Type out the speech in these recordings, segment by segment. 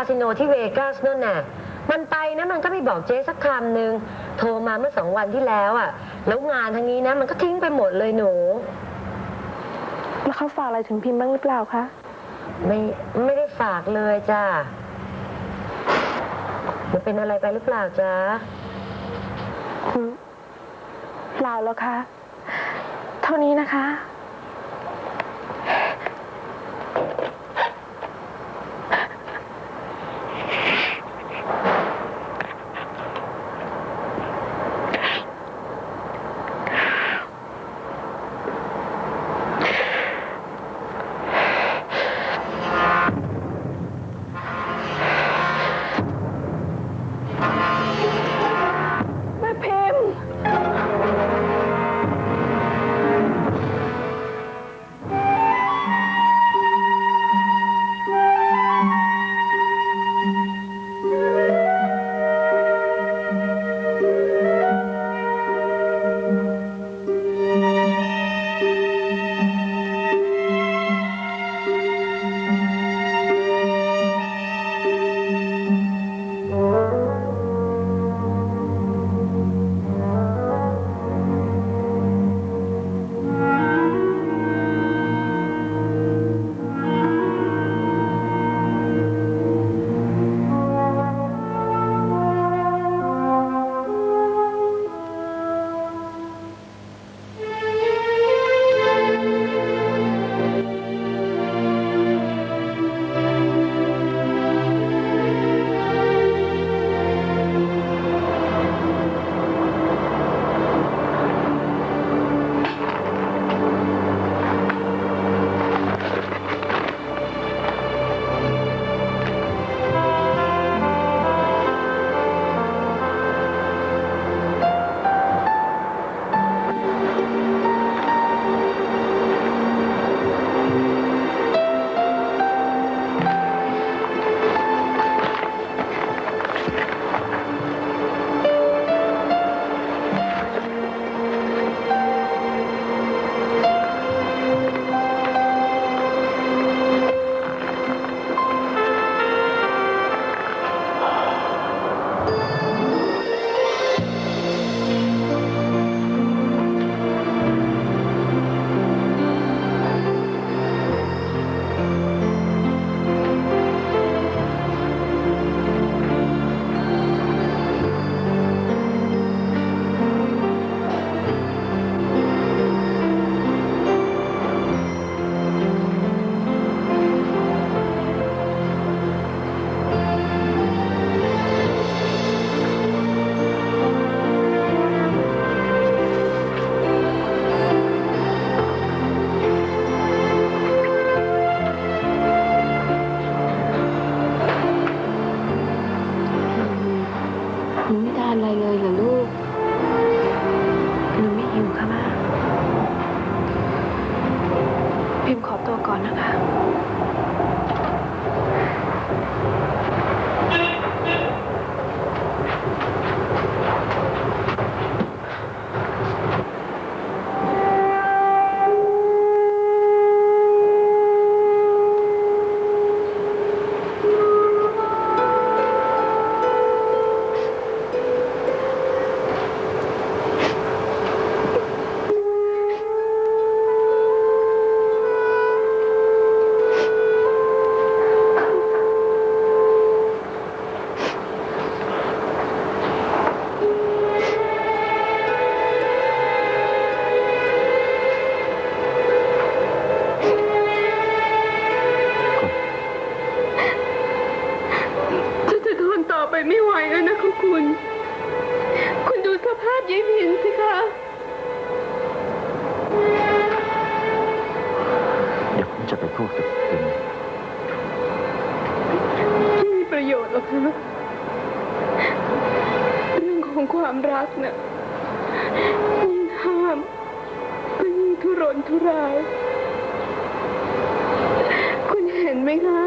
าสิโนที่เวกัสนั่นน่ะ มันไปนะมันก็ไม่บอกเจ๊สักคำหนึ่งโทรมาเมื่อสองวันที่แล้วอะ แล้วงานทางนี้นะมันก็ทิ้งไปหมดเลยหนู แล้วเขาฝากอะไรถึงพิมพ์บ้างหรือเปล่าคะ ไม่ไม่ได้ฝากเลยจ้าหนูเป็นอะไรไปหรือเปล่าจ๊ะอืมเปล่าแล้วคะ เท่านี้นะคะ ไปไม่ไหวแล้วนะคุณคุณ คุณดูสภาพยายพินสิคะ เดี๋ยวผมจะไปพูดกับพิมไม่มีประโยชน์หรอกคะเรื่องของความรักน่ะยิ่งห้ามก็ยิ่งทุรนทุราย คุณเห็นไหมคะ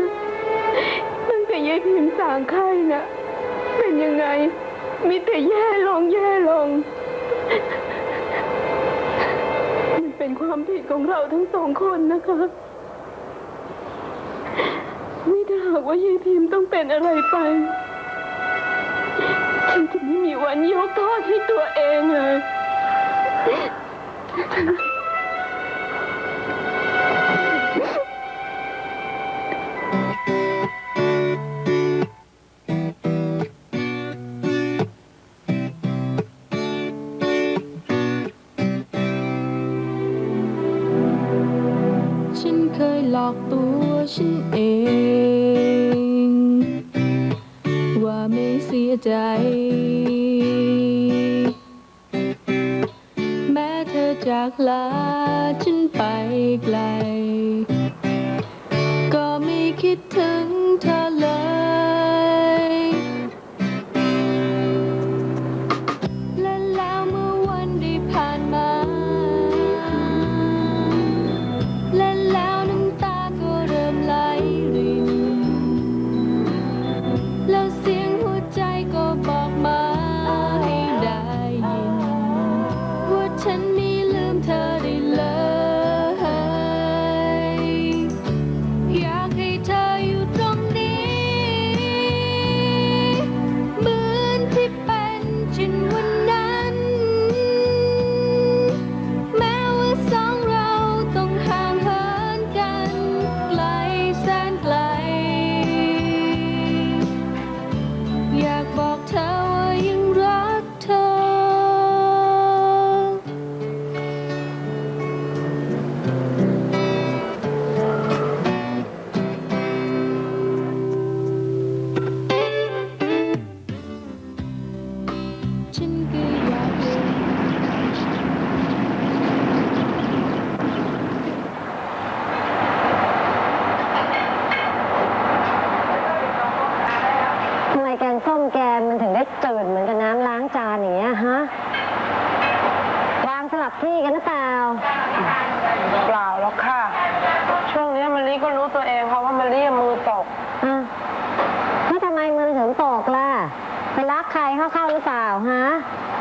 ตั้งแต่ยายพิมพ์สางไข่น่ะ เป็นยังไง มีแต่แย่ลงแย่ลง มันเป็นความผิดของเราทั้งสองคนนะคะนี่ถ้าหากว่ายายพิมพ์ต้องเป็นอะไรไป ฉันจะไม่มีวันยกโทษให้ตัวเองเลย เคยหลอกตัวฉันเอง ว่าไม่เสียใจ แม้เธอจากลาฉันไปไกล ไปรักใครเข้าๆหรือเปล่าฮะ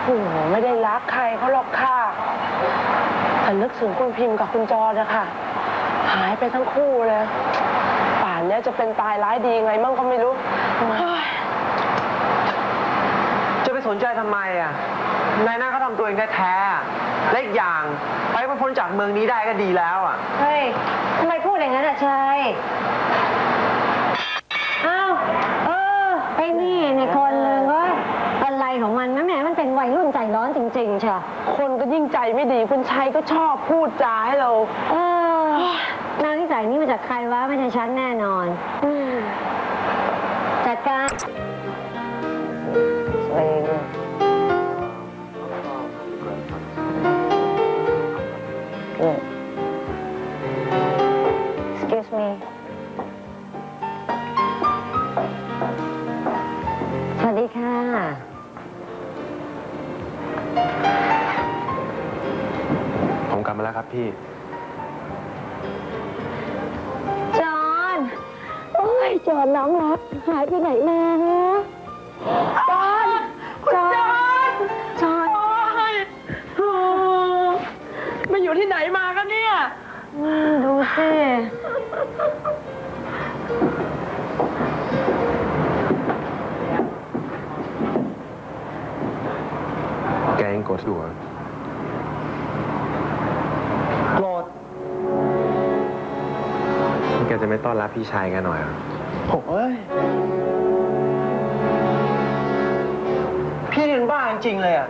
โอ้โหไม่ได้รักใครเขาหรอกค่ะแต่นึกถึงคุณพิมพ์กับคุณจอนะคะหายไปทั้งคู่เลย ป่านเนี้ยจะเป็นตายร้ายดีไงมั่งก็ไม่รู้เฮ้ยจะไปสนใจทำไมอะ นายหน้าเขาทำตัวเองแท้ๆอะและอีกอย่างไปให้มันพ้นจากเมืองนี้ได้ก็ดีแล้วอะ เฮ้ยทำไมพูดอย่างนั้นอะชัยอ้าว เออ ไอ้นี่ในคนหนึ่งก็อะไรของมันนะแหมมันเป็นวัยรุ่นใจ ร้อนจริงๆเชียวคนก็ยิ่งใจไม่ดีคุณชัยก็ชอบพูดจาให้เรา เออนางนิสัยนี่มาจากใครวะไม่ใช่ฉันแน่นอน จอนน้องรักหายไปไหนมาฮะจอนจอนจอนมาอยู่ที่ไหนมากันเนี่ยอืมดูสิแกยังโกรธอยู่เหรอโกรธ แกจะไม่ต้อนรับพี่ชายแกหน่อยเหรอ โอ้ยพี่นี่นบ้าจริงๆเลยอะ